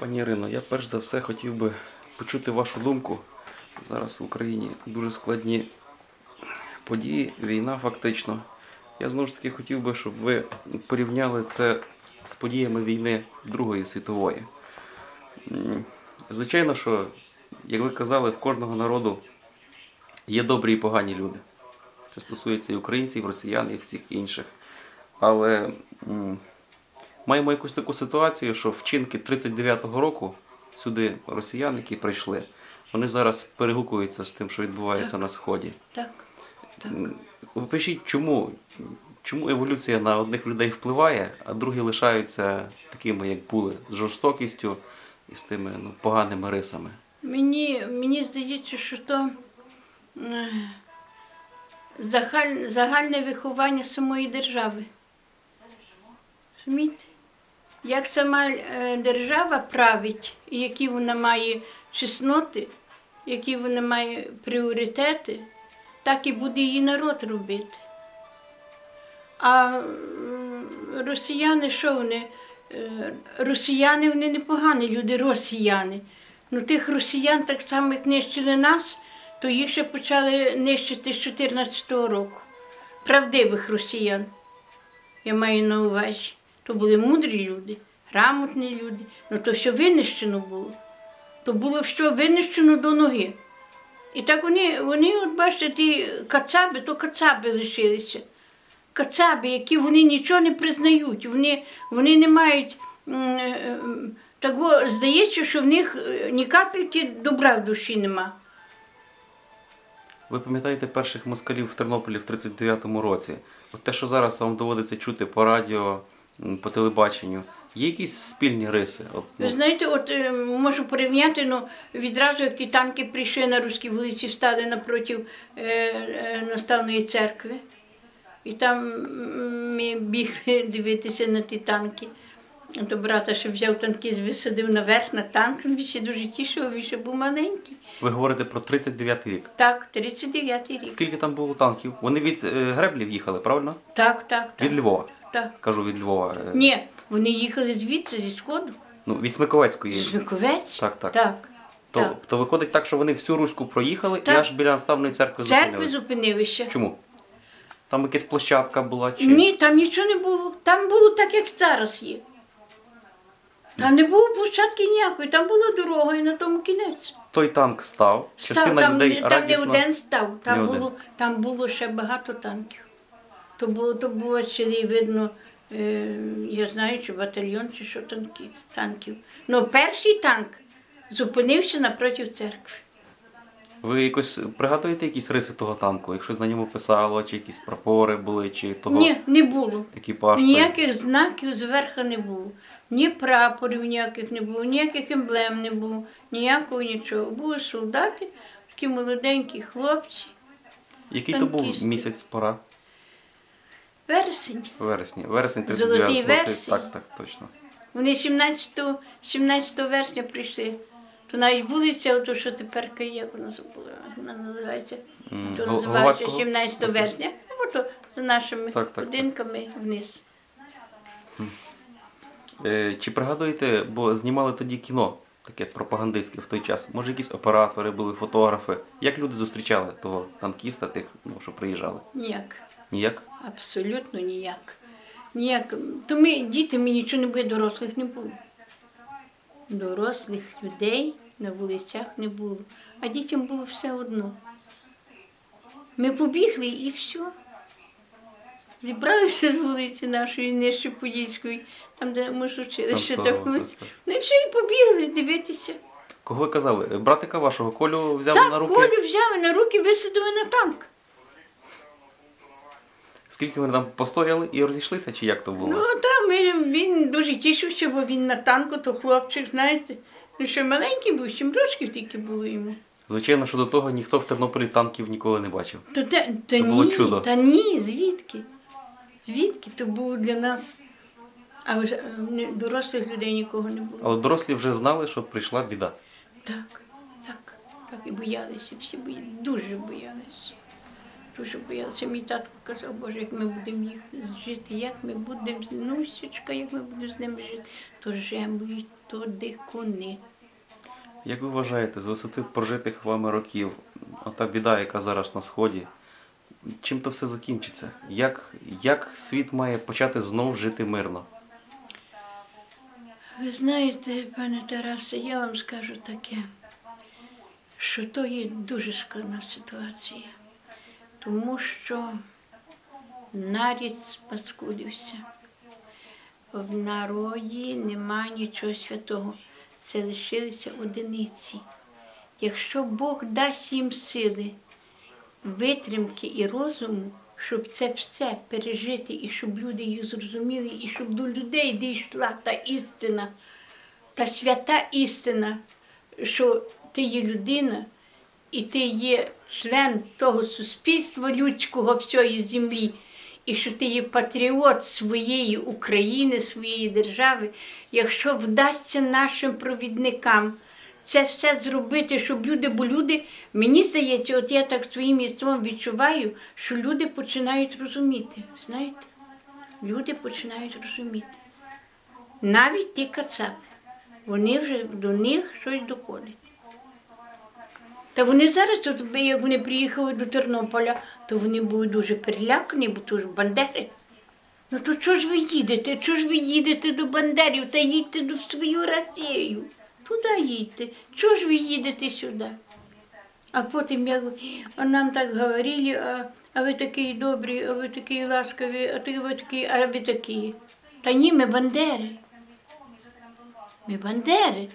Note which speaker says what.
Speaker 1: Пані Ірино, я перш за все хотів би почути вашу думку. Зараз в Україні дуже складні події, війна фактично. Я знову ж таки хотів би, щоб ви порівняли це з подіями війни Другої світової. Звичайно, що, як ви казали, в кожного народу є добрі і погані люди. Це стосується і українців, і росіян, і всіх інших. Але маємо якусь таку ситуацію, що вчинки 39-го року сюди росіяни, які прийшли, вони зараз перегукуються з тим, що відбувається
Speaker 2: Так.
Speaker 1: на сході.
Speaker 2: Так, так.
Speaker 1: М, пишіть, чому? Чому еволюція на одних людей впливає, а другі лишаються такими, як були, з жорстокістю і з тими ну, поганими рисами.
Speaker 2: Мені, мені здається, що то е, загальне виховання самої держави. Розумієте? Як сама е, держава править, які вона має чесноти, які вона має пріоритети, так і буде її народ робити. А росіяни, що вони? Е, Росіяни вони непогані люди, росіяни. Ну тих росіян, так само як нищили нас, то їх ще почали нищити з 2014 року. Правдивих росіян. Я маю на увазі. То були мудрі люди, грамотні люди. Ну то що винищено було. То було що винищено до ноги. І так вони, вони от бачите, ті кацаби, то кацаби лишилися. Кацаби, які вони нічого не признають, вони, вони не мають. е, Так во, здається, що в них е, ні капельки добра в душі нема.
Speaker 1: Ви пам'ятаєте перших москалів в Тернополі в 39-му році? От те, що зараз вам доводиться чути по радіо, по телебаченню, є якісь спільні риси? От,
Speaker 2: Ви
Speaker 1: ну,
Speaker 2: знаєте, от е, можу порівняти, ну відразу як ті танки прийшли на руській вулиці, стали напроти е, е, наставної церкви. І там м, ми бігли дивитися на ті танки. То брата ще взяв танкіст, висадив наверх на танк, він ще дуже тішив, він ще був маленький.
Speaker 1: ви говорите про 39-й рік.
Speaker 2: Так, 39-й рік.
Speaker 1: Скільки там було танків? Вони від е, Греблів їхали, правильно?
Speaker 2: Так, так, так.
Speaker 1: Від Львова.
Speaker 2: Так.
Speaker 1: Кажу від Львова. е,
Speaker 2: Ні, вони їхали звідси, зі сходу.
Speaker 1: Ну, від Смиковецької.
Speaker 2: Жуковець.
Speaker 1: Так, так.
Speaker 2: Так.
Speaker 1: То,
Speaker 2: так.
Speaker 1: то виходить так, що вони всю Руську проїхали
Speaker 2: Так.
Speaker 1: і аж біля наставної церкви
Speaker 2: Церкви
Speaker 1: зупинилися.
Speaker 2: зупинилися.
Speaker 1: Чому? Там якась площадка була чи.
Speaker 2: Ні, там нічого не було. Там було так, як зараз є. Там не було площадки ніякої, там була дорога і на тому кінець.
Speaker 1: Той танк став,
Speaker 2: Став,
Speaker 1: частина
Speaker 2: там,
Speaker 1: людей
Speaker 2: не- там
Speaker 1: радісно.
Speaker 2: не один став, там,
Speaker 1: Не один.
Speaker 2: було, там було ще багато танків. То було, то було цілий, видно, е, я знаю, чи батальйон, чи що танки, танків. Ну, перший танк зупинився напроти церкви.
Speaker 1: Ви якось пригадуєте якісь риси того танку? Якщо на ньому писало, чи якісь прапори були, чи того
Speaker 2: Ні, не було.
Speaker 1: екіпаж? той?
Speaker 2: Ніяких знаків зверху не було. Ні прапорів ніяких не було, ніяких емблем не було, ніякого нічого. Були солдати, такі молоденькі хлопці.
Speaker 1: Який то був
Speaker 2: танкісти.
Speaker 1: місяць пора?
Speaker 2: Вересень.
Speaker 1: Вересні. Вересень 39
Speaker 2: Золотий вересень.
Speaker 1: Так, так, точно.
Speaker 2: Вони 17, 17 вересня прийшли. То навіть вулиця, ото, що тепер є, вона забула, вона називається.
Speaker 1: М,
Speaker 2: То
Speaker 1: Гол-
Speaker 2: називається
Speaker 1: Головацького?
Speaker 2: 17
Speaker 1: Оце?
Speaker 2: вересня. Ото за нашими
Speaker 1: Так, так, так.
Speaker 2: будинками вниз.
Speaker 1: Е, Чи пригадуєте, бо знімали тоді кіно, таке пропагандистське в той час. Може, якісь оператори були, фотографи. Як люди зустрічали того танкіста, тих, ну, що приїжджали?
Speaker 2: Ніяк.
Speaker 1: Ніяк?
Speaker 2: Абсолютно ніяк. Ніяк. То ми, діти, ми нічого не було, дорослих не було. Дорослих людей на вулицях не було. А дітям було все одно. Ми побігли і все. Зібралися з вулиці нашої нижче Подільської, там, де ми ж училися,
Speaker 1: Там
Speaker 2: та
Speaker 1: так, так.
Speaker 2: Ну і все, і побігли дивитися.
Speaker 1: Кого ви казали? Братика вашого Колю взяли
Speaker 2: Так,
Speaker 1: на руки?
Speaker 2: Колю взяли на руки, висадили на танк.
Speaker 1: Скільки вони там постояли і розійшлися, чи як то було?
Speaker 2: Ну так, ми, він дуже тішився, бо він на танку, то хлопчик, знаєте. Ну, ще маленький був, сім років тільки було йому.
Speaker 1: Звичайно, що до того ніхто в Тернополі танків ніколи не бачив.
Speaker 2: То, те, та
Speaker 1: було
Speaker 2: ні,
Speaker 1: чудо.
Speaker 2: та ні, звідки? Звідки? То було для нас. А вже е, не- дорослих людей нікого не було.
Speaker 1: Але дорослі вже знали, що прийшла біда.
Speaker 2: Так, так, так. І боялися, всі боялися, дуже боялися. Дуже боялися. Мій татко казав, Боже, як ми будемо їх жити, як ми будемо, з- ну, січка, як ми будемо з ними жити, то жемують, то дикуни.
Speaker 1: Як ви вважаєте, з висоти прожитих вами років, ота біда, яка зараз на сході, чим то все закінчиться? Як, як світ має почати знов жити мирно?
Speaker 2: Ви знаєте, пане Тарасе, я вам скажу таке, що то є дуже складна ситуація, тому що нарід спаскудився. В народі нема нічого святого. Це лишилися одиниці. Якщо Бог дасть їм сили, витримки і розуму, щоб це все пережити, і щоб люди їх зрозуміли, і щоб до людей дійшла та істина, та свята істина, що ти є людина, і ти є член того суспільства людського всієї землі, і що ти є патріот своєї України, своєї держави, якщо вдасться нашим провідникам це все зробити, щоб люди, бо люди, мені здається, от я так своїм єством відчуваю, що люди починають розуміти. Знаєте? Люди починають розуміти. Навіть ті кацапи, вони вже до них щось доходить. Та вони зараз, от, як вони приїхали до Тернополя, то вони були дуже перелякані, бо то ж бандери. Ну то чого ж ви їдете? Чого ж ви їдете до бандерів та їдьте до свою Росію? Туди їдьте. Чого ж ви їдете сюди? А потім я нам так говорили, а, а ви такі добрі, а ви такі ласкаві, а ти ви такі, а ви такі. Та ні, ми бандери. Ми бандери.